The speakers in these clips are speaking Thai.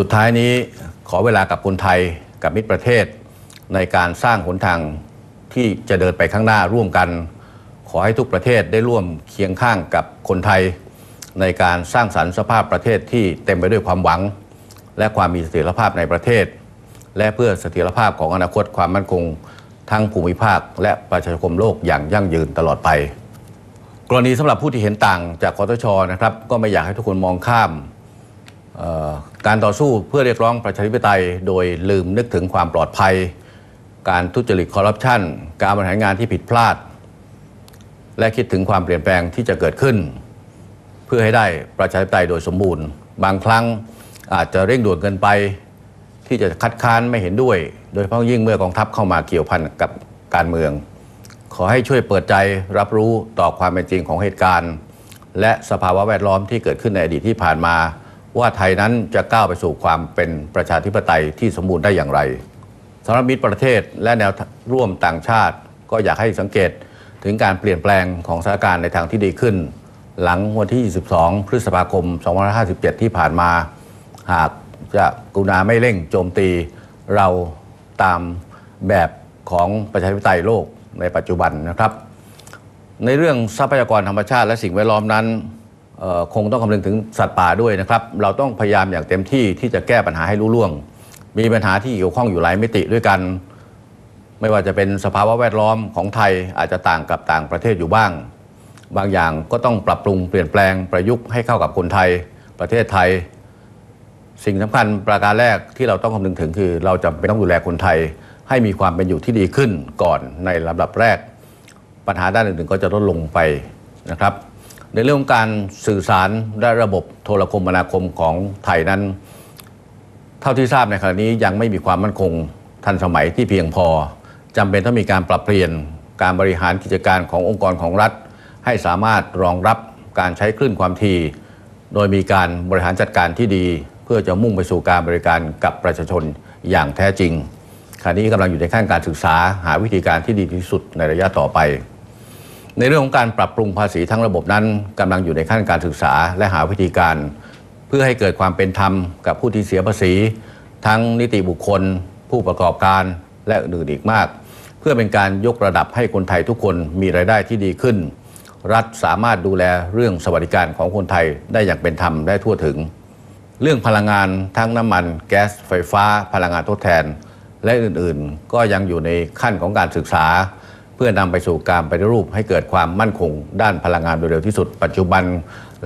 สุดท้ายนี้ขอเวลากับคนไทยกับมิตรประเทศ ในการสร้างหนทางที่จะเดินไปข้างหน้าร่วมกัน ขอให้ทุกประเทศได้ร่วมเคียงข้างกับคนไทย ในการสร้างสรรค์สภาพประเทศที่เต็มไปด้วยความหวัง และความมีเสถียรภาพในประเทศ และเพื่อเสถียรภาพของอนาคตความมั่นคง ทั้งภูมิภาค และประชาคมโลกอย่างยั่งยืนตลอดไป กรณีสำหรับผู้ที่เห็นต่างจากคอสชนะครับ ก็ไม่อยากให้ทุกคนมองข้าม การต่อสู้เพื่อเรียกร้องประชาธิปไตย โดยลืมนึกถึงความปลอดภัย การทุจริตคอร์รัปชันการบริหารงานที่ผิดพลาด และคิดถึงความเปลี่ยนแปลงที่จะเกิดขึ้น เพื่อให้ได้ประชาธิปไตยโดยสมบูรณ์ บางครั้งอาจจะเร่งด่วนเกินไป ที่จะคัดค้านไม่เห็นด้วย โดยเฉพาะยิ่งเมื่อกองทัพเข้ามาเกี่ยวพันกับการเมือง ขอให้ช่วยเปิดใจรับรู้ต่อความเป็นจริงของเหตุการณ์ และสภาวะแวดล้อมที่เกิดขึ้นในอดีตที่ผ่านมา ว่าไทยนั้นจะก้าวไปสู่ความเป็นประชาธิปไตยที่สมบูรณ์ได้อย่างไรสำหรับมิตรประเทศและแนวร่วมต่างชาติ ก็อยากให้สังเกตถึงการเปลี่ยนแปลงของสถานการณ์ในทางที่ดีขึ้น หลังวันที่ 22 พฤษภาคม 2557 ที่ผ่านมา หากจะกุณาไม่เร่งโจมตีเราตามแบบของประชาธิปไตยโลกในปัจจุบันนะครับ ในเรื่องทรัพยากรธรรมชาติและสิ่งแวดล้อมนั้น คงต้องคำนึงถึงสัตว์ป่าด้วยนะครับ เราต้องพยายามอย่างเต็มที่ที่จะแก้ปัญหาให้รู้ล่วง มีปัญหาที่เกี่ยวข้องอยู่หลายมิติด้วยกัน ไม่ว่าจะเป็นสภาวะแวดล้อมของไทยอาจจะต่างกับต่างประเทศอยู่บ้าง บางอย่างก็ต้องปรับปรุงเปลี่ยนแปลงประยุกต์ให้เข้ากับคนไทย ประเทศไทย สิ่งสำคัญประการแรกที่เราต้องคำนึงถึงคือ เราจำเป็นต้องดูแลคนไทย ให้มีความเป็นอยู่ที่ดีขึ้นก่อนในลำดับแรก ปัญหาด้านอื่นๆก็จะลดลงไปนะครับ ในเรื่องของการสื่อสารและระบบโทรคมนาคมของไทยนั้น เท่าที่ทราบในขณะนี้ยังไม่มีความมั่นคงทันสมัยที่เพียงพอจำเป็นต้องมีการปรับเปลี่ยนการบริหารกิจการขององค์กรของรัฐ ให้สามารถรองรับการใช้คลื่นความถี่โดยมีการบริหารจัดการที่ดี เพื่อจะมุ่งไปสู่การบริการกับประชาชนอย่างแท้จริงขณะนี้กำลังอยู่ในขั้นการศึกษาหาวิธีการที่ดีที่สุดในระยะต่อไป ในเรื่องของการปรับปรุงภาษีทั้งระบบนั้นกำลังอยู่ในขั้นการศึกษาและหาวิธีการ เพื่อให้เกิดความเป็นธรรมกับผู้ที่เสียภาษี ทั้งนิติบุคคล ผู้ประกอบการและอื่นอีกมาก เพื่อเป็นการยกระดับให้คนไทยทุกคนมีรายได้ที่ดีขึ้น รัฐสามารถดูแลเรื่องสวัสดิการของคนไทยได้อย่างเป็นธรรมได้ทั่วถึง เรื่องพลังงานทั้งน้ำมัน แก๊สไฟฟ้า พลังงานทดแทน และอื่นๆ ก็ยังอยู่ในขั้นของการศึกษา เพื่อนำไปสู่การปฏิรูปให้เกิดความมั่นคง ด้านพลังงานโดยเร็วที่สุด ปัจจุบัน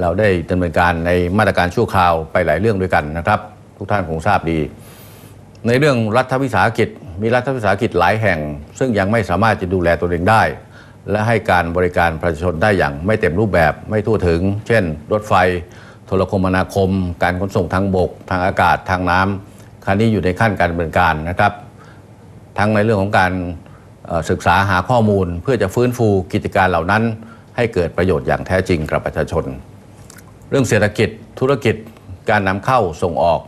เราได้ดำเนินการในมาตรการชั่วคราวไปหลายเรื่องด้วยกันนะครับ ทุกท่านคงทราบดี ในเรื่องรัฐวิสาหกิจ มีรัฐวิสาหกิจหลายแห่ง ซึ่งยังไม่สามารถจะดูแลตัวเองได้ และให้การบริการประชาชนได้อย่างไม่เต็มรูปแบบไม่ทั่วถึง เช่น รถไฟ โทรคมนาคม การขนส่งทางบก ทางอากาศทางน้ำคราวนี้อยู่ในขั้นการดำเนินการนะครับ ทั้งในเรื่องของการ ศึกษาหาข้อมูลเพื่อจะฟื้นฟูกิจการเหล่านั้น ให้เกิดประโยชน์อย่างแท้จริงกับประชาชน เรื่องเศรษฐกิจธุรกิจการนำเข้าส่งออก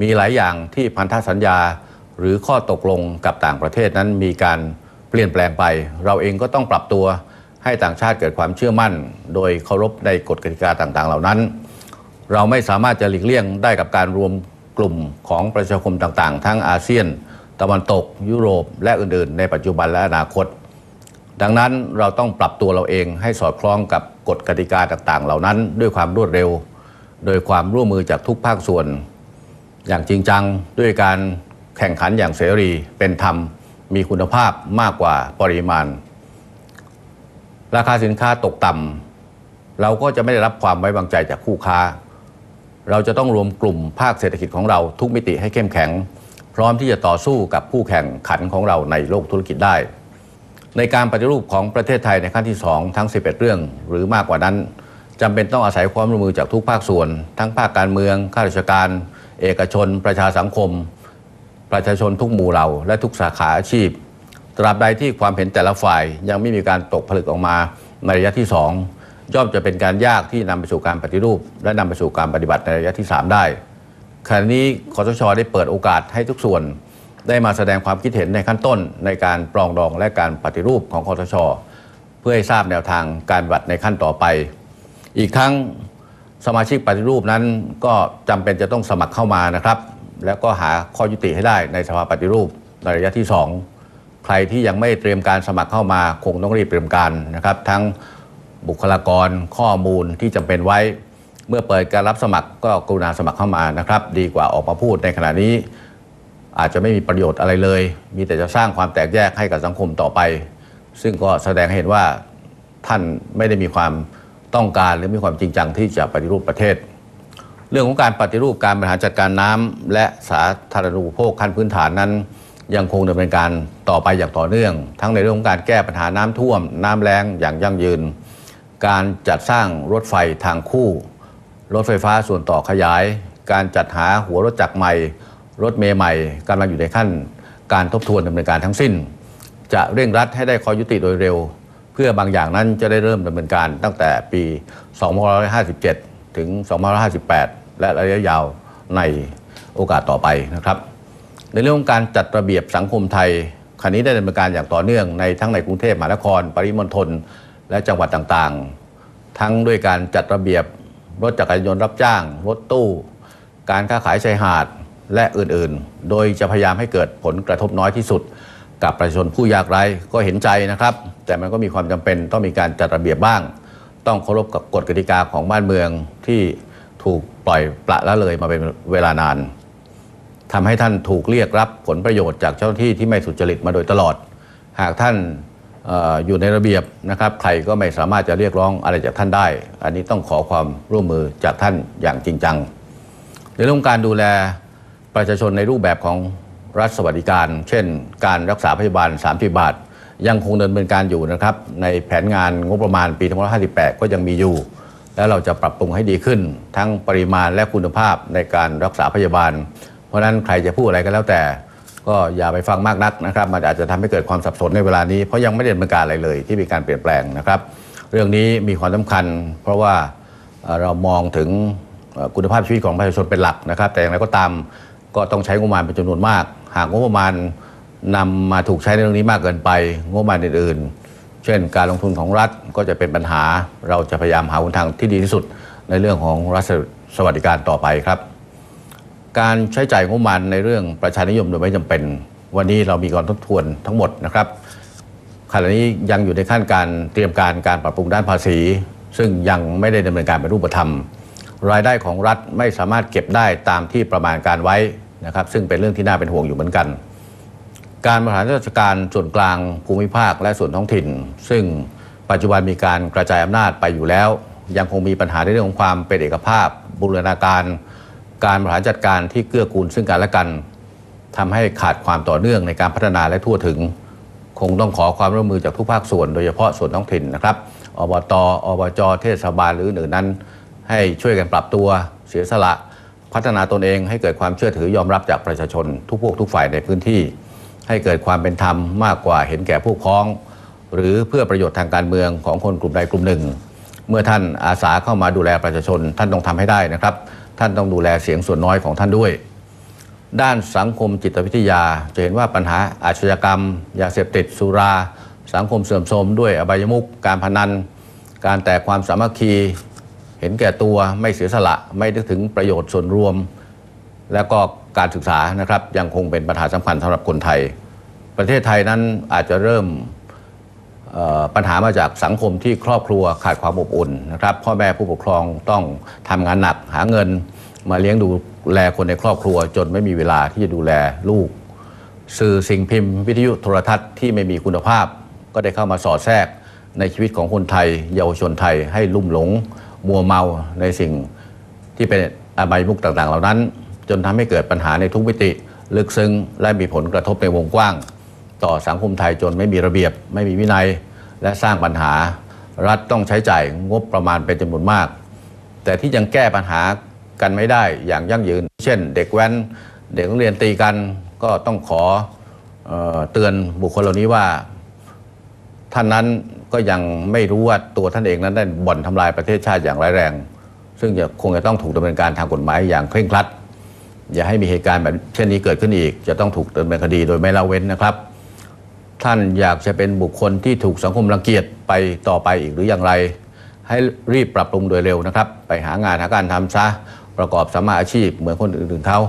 มีหลายอย่างที่พันธสัญญา หรือข้อตกลงกับต่างประเทศนั้นมีการเปลี่ยนแปลงไป เราเองก็ต้องปรับตัวให้ต่างชาติเกิดความเชื่อมั่น โดยเคารพในกฎกติกาต่างๆ เหล่านั้น เราไม่สามารถจะหลีกเลี่ยงได้กับการรวมกลุ่มของประชาคมต่างๆ ทั้งอาเซียน ตะวันตก ยุโรป และอื่นๆ ในปัจจุบันและอนาคต ดังนั้นเราต้องปรับตัวเราเองให้สอดคล้องกับกฎกติกาต่างๆ เหล่านั้นด้วยความรวดเร็ว โดยความร่วมมือจากทุกภาคส่วน อย่างจริงจังด้วยการแข่งขันอย่างเสรีเป็นธรรม มีคุณภาพมากกว่าปริมาณ ราคาสินค้าตกต่ำเราก็จะไม่ได้รับความไว้วางใจจากคู่ค้า เราจะต้องรวมกลุ่มภาคเศรษฐกิจของเราทุกมิติให้เข้มแข็ง พร้อมที่จะต่อสู้กับผู้แข่งขันของเราในโลกธุรกิจได้ ในการปฏิรูปของประเทศไทยในขั้นที่ 2 ทั้ง 11 เรื่อง หรือมากกว่านั้นจำเป็นต้องอาศัยความร่วมมือจากทุกภาคส่วน ทั้งภาคการเมืองข้าราชการ เอกชน ประชาสังคม ประชาชนทุกหมู่เหล่าและทุกสาขาอาชีพ ตราบใดที่ความเห็นแต่ละฝ่ายยังไม่มีการตกผลึกออกมาในระยะที่ 2ย่อมจะเป็นการยากที่นำไปสู่การปฏิรูป และนำไปสู่การปฏิบัติในระยะที่ 3 ได้ ขณะนี้คอสชได้เปิดโอกาสให้ทุกส่วนได้มาแสดงความคิดเห็นในขั้นต้นในการปรองดองและการปฏิรูปของคอสช เพื่อให้ทราบแนวทางการบัตในขั้นต่อไป อีกทั้งสมาชิกปฏิรูปนั้นก็จำเป็นจะต้องสมัครเข้ามานะครับ แล้วก็หาข้อยุติให้ได้ในสภาปฏิรูปในระยะที่ 2 ใครที่ยังไม่เตรียมการสมัครเข้ามาคงต้องรีบเตรียมการนะครับ ทั้งบุคลากรข้อมูลที่จำเป็นไว้ เมื่อเปิดการรับสมัครก็กรุณาสมัครเข้ามานะครับ ดีกว่าออกมาพูดในขณะนี้ อาจจะไม่มีประโยชน์อะไรเลย มีแต่จะสร้างความแตกแยกให้กับสังคมต่อไป ซึ่งก็แสดงให้เห็นว่าท่านไม่ได้มีความต้องการหรือมีความจริงจังที่จะปฏิรูปประเทศ เรื่องของการปฏิรูปการบริหารจัดการน้ำและสาธารณูปโภคขั้นพื้นฐานนั้น ยังคงดำเนินการต่อไปอย่างต่อเนื่อง ทั้งในเรื่องของการแก้ปัญหาน้ำท่วม น้ำแล้งอย่างยั่งยืน การจัดสร้างรถไฟทางคู่ รถไฟฟ้าส่วนต่อขยาย การจัดหาหัวรถจักรใหม่ รถเมล์ใหม่กำลังอยู่ในขั้น การทบทวนดำเนินการทั้งสิ้น จะเร่งรัดให้ได้ข้อยุติโดยเร็ว เพื่อบางอย่างนั้นจะได้เริ่มดำเนินการตั้งแต่ปี 2557 ถึง 2558 และระยะยาวในโอกาสต่อไปนะครับ ในเรื่องของการจัดระเบียบสังคมไทยขณะนี้ได้ดำเนินการอย่างต่อเนื่องในทั้งในกรุงเทพมหานคร ปริมณฑลและจังหวัดต่างๆ ทั้งด้วยการจัดระเบียบ รถจักรยานยนต์รับจ้าง รถตู้ การค้าขายชายหาดและอื่นๆ โดยจะพยายามให้เกิดผลกระทบน้อยที่สุด กับประชาชนผู้ยากไร้ก็เห็นใจนะครับ แต่มันก็มีความจำเป็นต้องมีการจัดระเบียบบ้าง ต้องเคารพกับกฎกติกาของบ้านเมืองที่ถูกปล่อยปละละเลยมาเป็นเวลานานทำให้ท่านถูกเรียกรับผลประโยชน์จากเจ้าหน้าที่ที่ไม่สุจริตมาโดยตลอด หากท่าน อยู่ในระเบียบนะครับใครก็ไม่สามารถจะเรียกร้องอะไรจากท่านได้ อันนี้ต้องขอความร่วมมือจากท่านอย่างจริงจัง ในเรื่องการดูแลประชาชนในรูปแบบของรัฐสวัสดิการ เช่น การรักษาพยาบาล 30 บาท ยังคงดำเนินการอยู่นะครับ ในแผนงานงบประมาณปี2558 ก็ยังมีอยู่ แล้วเราจะปรับปรุงให้ดีขึ้น ทั้งปริมาณและคุณภาพในการรักษาพยาบาล เพราะฉะนั้นใครจะพูดอะไรก็แล้วแต่ ก็อย่าไปฟังมากนักนะครับ มันอาจจะทำให้เกิดความสับสนในเวลานี้ เพราะยังไม่ได้ดำเนินการอะไรเลย ที่มีการเปลี่ยนแปลงนะครับ เรื่องนี้มีความสำคัญ เพราะว่าเรามองถึงคุณภาพชีวิตของประชาชนเป็นหลักนะครับ แต่อย่างไรก็ตามก็ต้องใช้งบประมาณเป็นจำนวนมาก หากงบประมาณนำมาถูกใช้ในเรื่องนี้มากเกินไป งบประมาณอื่นๆ เช่น การลงทุนของรัฐก็จะเป็นปัญหา เราจะพยายามหาหนทางที่ดีที่สุดในเรื่องของรัฐสวัสดิการต่อไปครับ การใช้จ่ายงบประมาณในเรื่องประชานิยมโดยไม่จำเป็น วันนี้เรามีการทบทวนทั้งหมดนะครับขณะนี้ยังอยู่ในขั้นการเตรียมการการปรับปรุงด้านภาษี ซึ่งยังไม่ได้ดำเนินการเป็นรูปธรรม รายได้ของรัฐไม่สามารถเก็บได้ตามที่ประมาณการไว้นะครับ ซึ่งเป็นเรื่องที่น่าเป็นห่วงอยู่เหมือนกัน การบริหารราชการส่วนกลางภูมิภาคและส่วนท้องถิ่น ซึ่งปัจจุบันมีการกระจายอำนาจไปอยู่แล้ว ยังคงมีปัญหาในเรื่องของความเป็นเอกภาพ บูรณาการ การบริหารจัดการที่เกื้อกูลซึ่งกันและกันทำให้ขาดความต่อเนื่องในการพัฒนาและทั่วถึง คงต้องขอความร่วมมือจากทุกภาคส่วน โดยเฉพาะส่วนท้องถิ่นนะครับอบตอบจเทศบาลหรืออื่นนั้น ให้ช่วยกันปรับตัวเสียสละ พัฒนาตนเองให้เกิดความเชื่อถือยอมรับจากประชาชน ทุกพวกทุกฝ่ายในพื้นที่ ให้เกิดความเป็นธรรมมากกว่าเห็นแก่ผู้พ้อง หรือเพื่อประโยชน์ทางการเมืองของคนกลุ่มใดกลุ่มหนึ่ง เมื่อท่านอาสาเข้ามาดูแลประชาชน ท่านต้องทำให้ได้นะครับ ท่านต้องดูแลเสียงส่วนน้อยของท่านด้วย ด้านสังคมจิตวิทยาจะเห็นว่าปัญหาอาชญากรรม ยาเสพติดสุรา สังคมเสื่อมโทรมด้วยอบายมุขการพนัน การแตกความสามัคคี เห็นแก่ตัวไม่เสียสละไม่นึกถึงประโยชน์ส่วนรวม แล้วก็การศึกษานะครับยังคงเป็นปัญหาสำคัญสำหรับคนไทย ประเทศไทยนั้นอาจจะเริ่ม ปัญหามาจากสังคมที่ครอบครัวขาดความอบอุ่นนะครับพ่อแม่ผู้ปกครองต้องทำงานหนักหาเงิน มาเลี้ยงดูแลคนในครอบครัว จนไม่มีเวลาที่จะดูแลลูก สื่อสิ่งพิมพ์ วิทยุโทรทัศน์ที่ไม่มีคุณภาพ ก็ได้เข้ามาสอดแทรกในชีวิตของคนไทย เยาวชนไทยให้ลุ่มหลง มัวเมาในสิ่งที่เป็นอบายมุกต่างๆ เหล่านั้น จนทำให้เกิดปัญหาในทุกมิติ ลึกซึ้งและมีผลกระทบในวงกว้าง ต่อสังคมไทยจนไม่มีระเบียบ ไม่มีวินัย และสร้างปัญหา รัฐต้องใช้จ่ายงบประมาณเป็นจำนวนมาก แต่ที่ยังแก้ปัญหากันไม่ได้อย่างยั่งยืน เช่น เด็กแว้น เด็กนักเรียนตีกันก็ต้องขอเออเตือนบุคคลเหล่านี้ว่า ท่านนั้นก็ยังไม่รู้ว่าตัวท่านเองนั้นได้บ่อนทำลายประเทศชาติอย่างร้ายแรง ซึ่งจะคงจะต้องถูกดำเนินการทางกฎหมายอย่างเคร่งครัดอย่าให้มีเหตุการณ์แบบเช่นนี้เกิดขึ้นอีก จะต้องถูกดำเนินคดีโดยไม่ละเว้นนะครับ ท่านอยากจะเป็นบุคคลที่ถูกสังคมรังเกียจไปต่อไปอีกหรืออย่างไร ให้รีบปรับปรุงโดยเร็วนะครับ ไปหางานหาการทำซะประกอบสมาอาชีพเหมือนคนอื่นๆเขา